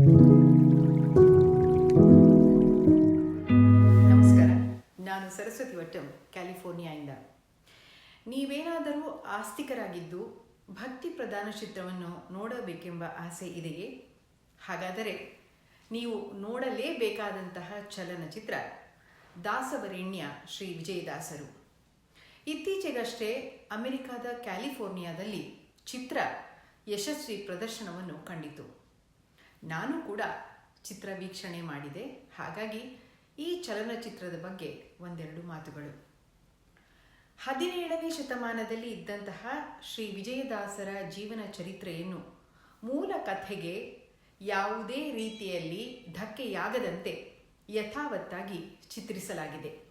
ನಮಸ್ಕಾರ. ನಾನು ಸರಸ್ವತಿ ವಟ್ಟಂ, ಕ್ಯಾಲಿಫೋರ್ನಿಯಾಯಿಂದ. ನೀವೇನಾದರೂ ಆಸ್ತಿಕರಾಗಿದ್ದು ಭಕ್ತಿ ಪ್ರಧಾನ ಚಿತ್ರವನ್ನು ನೋಡಬೇಕೆಂಬ ಆಸೆ ಇದೆಯೇ? ಹಾಗಾದರೆ ನೀವು ನೋಡಲೇಬೇಕಾದಂತಹ ಚಲನಚಿತ್ರ ದಾಸವರೇಣ್ಯ ಶ್ರೀ ವಿಜಯದಾಸರು. ಇತ್ತೀಚೆಗಷ್ಟೇ ಅಮೆರಿಕಾದ ಕ್ಯಾಲಿಫೋರ್ನಿಯಾದಲ್ಲಿ ಚಿತ್ರ ಯಶಸ್ವಿ ಪ್ರದರ್ಶನವನ್ನು ಕಂಡಿತು. ನಾನು ಕೂಡ ಚಿತ್ರ ವೀಕ್ಷಣೆ ಮಾಡಿದೆ. ಹಾಗಾಗಿ ಈ ಚಲನಚಿತ್ರದ ಬಗ್ಗೆ ಒಂದೆರಡು ಮಾತುಗಳು. ಹದಿನೇಳನೇ ಶತಮಾನದಲ್ಲಿ ಇದ್ದಂತಹ ಶ್ರೀ ವಿಜಯದಾಸರ ಜೀವನ ಚರಿತ್ರೆಯನ್ನು ಮೂಲ ಕಥೆಗೆ ಯಾವುದೇ ರೀತಿಯಲ್ಲಿ ಧಕ್ಕೆಯಾಗದಂತೆ ಯಥಾವತ್ತಾಗಿ ಚಿತ್ರಿಸಲಾಗಿದೆ.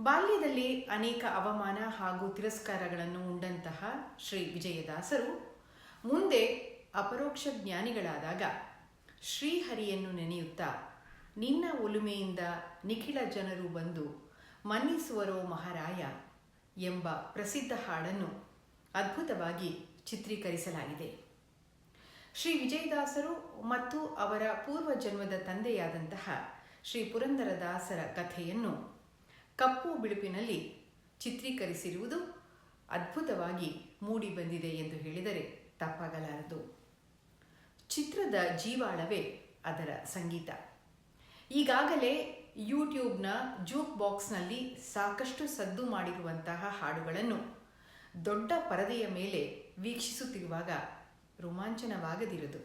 ಬಾಲ್ಯದಲ್ಲಿ ಅನೇಕ ಅವಮಾನ ಹಾಗೂ ತಿರಸ್ಕಾರಗಳನ್ನು ಉಂಡಂತಹ ಶ್ರೀ ವಿಜಯದಾಸರು ಮುಂದೆ ಅಪರೋಕ್ಷ ಜ್ಞಾನಿಗಳಾದಾಗ ಶ್ರೀಹರಿಯನ್ನು ನೆನೆಯುತ್ತಾ ನಿನ್ನ ಒಲುಮೆಯಿಂದ ನಿಖಿಳ ಜನರು ಬಂದು ಮನ್ನಿಸುವರೋ ಮಹಾರಾಯ ಎಂಬ ಪ್ರಸಿದ್ಧ ಹಾಡನ್ನು ಅದ್ಭುತವಾಗಿ ಚಿತ್ರೀಕರಿಸಲಾಗಿದೆ. ಶ್ರೀ ವಿಜಯದಾಸರು ಮತ್ತು ಅವರ ಪೂರ್ವ ಜನ್ಮದ ತಂದೆಯಾದಂತಹ ಶ್ರೀ ಪುರಂದರದಾಸರ ಕಥೆಯನ್ನು ಕಪ್ಪು ಬಿಳುಪಿನಲ್ಲಿ ಚಿತ್ರೀಕರಿಸಿರುವುದು ಅದ್ಭುತವಾಗಿ ಮೂಡಿಬಂದಿದೆ ಎಂದು ಹೇಳಿದರೆ ತಪ್ಪಾಗಲಾರದು. ಚಿತ್ರದ ಜೀವಾಳವೇ ಅದರ ಸಂಗೀತ. ಈಗಾಗಲೇ ಯೂಟ್ಯೂಬ್ನ ಜೂಕ್ ಬಾಕ್ಸ್ನಲ್ಲಿ ಸಾಕಷ್ಟು ಸದ್ದು ಮಾಡಿರುವಂತಹ ಹಾಡುಗಳನ್ನು ದೊಡ್ಡ ಪರದೆಯ ಮೇಲೆ ವೀಕ್ಷಿಸುತ್ತಿರುವಾಗ ರೋಮಾಂಚನವಾಗದಿರದು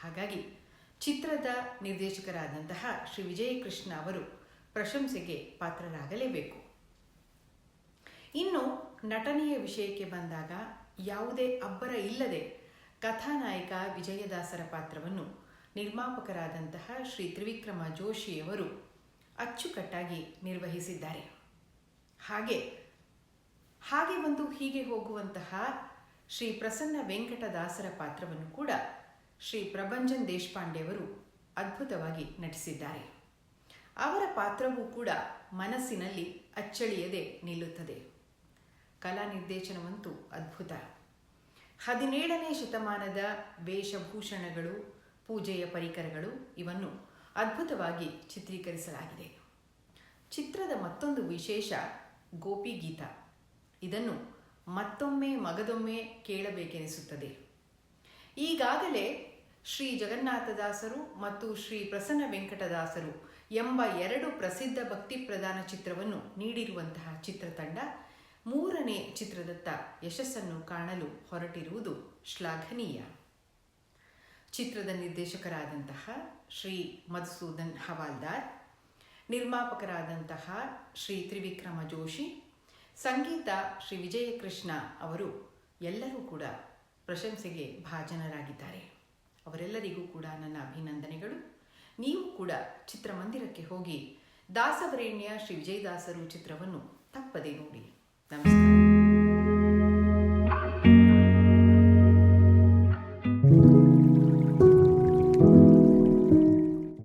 ಹಾಗಾಗಿ ಚಿತ್ರದ ನಿರ್ದೇಶಕರಾದಂತಹ ಶ್ರೀ ವಿಜಯಕೃಷ್ಣ ಅವರು ಪ್ರಶಂಸೆಗೆ ಪಾತ್ರರಾಗಲೇಬೇಕು. ಇನ್ನು ನಟನೆಯ ವಿಷಯಕ್ಕೆ ಬಂದಾಗ ಯಾವುದೇ ಅಬ್ಬರ ಇಲ್ಲದೆ ಕಥಾನಾಯಕ ವಿಜಯದಾಸರ ಪಾತ್ರವನ್ನು ನಿರ್ಮಾಪಕರಾದಂತಹ ಶ್ರೀ ತ್ರಿವಿಕ್ರಮ ಜೋಶಿಯವರು ಅಚ್ಚುಕಟ್ಟಾಗಿ ನಿರ್ವಹಿಸಿದ್ದಾರೆ. ಹಾಗೆ ಹಾಗೆ ಒಂದು ಹೀಗೆ ಹೋಗುವಂತಹ ಶ್ರೀ ಪ್ರಸನ್ನ ವೆಂಕಟದಾಸರ ಪಾತ್ರವನ್ನು ಕೂಡ ಶ್ರೀ ಪ್ರಭಂಜನ್ ದೇಶಪಾಂಡೆಯವರು ಅದ್ಭುತವಾಗಿ ನಟಿಸಿದ್ದಾರೆ. ಅವರ ಪಾತ್ರವೂ ಕೂಡ ಮನಸ್ಸಿನಲ್ಲಿ ಅಚ್ಚಳಿಯದೆ ನಿಲ್ಲುತ್ತದೆ. ಕಲಾ ನಿರ್ದೇಶನವಂತೂ ಅದ್ಭುತ. ಹದಿನೇಳನೇ ಶತಮಾನದ ವೇಷಭೂಷಣಗಳು, ಪೂಜೆಯ ಪರಿಕರಗಳು ಇವನ್ನು ಅದ್ಭುತವಾಗಿ ಚಿತ್ರೀಕರಿಸಲಾಗಿದೆ. ಚಿತ್ರದ ಮತ್ತೊಂದು ವಿಶೇಷ ಗೋಪಿಗೀತ. ಇದನ್ನು ಮತ್ತೊಮ್ಮೆ ಮಗದೊಮ್ಮೆ ಕೇಳಬೇಕೆನಿಸುತ್ತದೆ. ಈಗಾಗಲೇ ಶ್ರೀ ಜಗನ್ನಾಥದಾಸರು ಮತ್ತು ಶ್ರೀ ಪ್ರಸನ್ನ ವೆಂಕಟದಾಸರು ಎಂಬ ಎರಡು ಪ್ರಸಿದ್ಧ ಭಕ್ತಿ ಪ್ರಧಾನ ಚಿತ್ರವನ್ನು ನೀಡಿರುವಂತಹ ಚಿತ್ರತಂಡ ಮೂರನೇ ಚಿತ್ರದತ್ತ ಯಶಸ್ಸನ್ನು ಕಾಣಲು ಹೊರಟಿರುವುದು ಶ್ಲಾಘನೀಯ. ಚಿತ್ರದ ನಿರ್ದೇಶಕರಾದಂತಹ ಶ್ರೀ ಮಧುಸೂದನ್ ಹವಾಲ್ದಾರ್, ನಿರ್ಮಾಪಕರಾದಂತಹ ಶ್ರೀ ತ್ರಿವಿಕ್ರಮ ಜೋಶಿ, ಸಂಗೀತ ಶ್ರೀ ವಿಜಯಕೃಷ್ಣ ಅವರು ಎಲ್ಲರೂ ಕೂಡ ಪ್ರಶಂಸೆಗೆ ಭಾಜನರಾಗಿದ್ದಾರೆ. ಅವರೆಲ್ಲರಿಗೂ ಕೂಡ ನನ್ನ ಅಭಿನಂದನೆಗಳು. ನೀವು ಕೂಡ ಚಿತ್ರಮಂದಿರಕ್ಕೆ ಹೋಗಿ ದಾಸವರೇಣ್ಯ ಶ್ರೀ ವಿಜಯದಾಸರು ಚಿತ್ರವನ್ನು ತಪ್ಪದೆ ನೋಡಿ. Namaskar.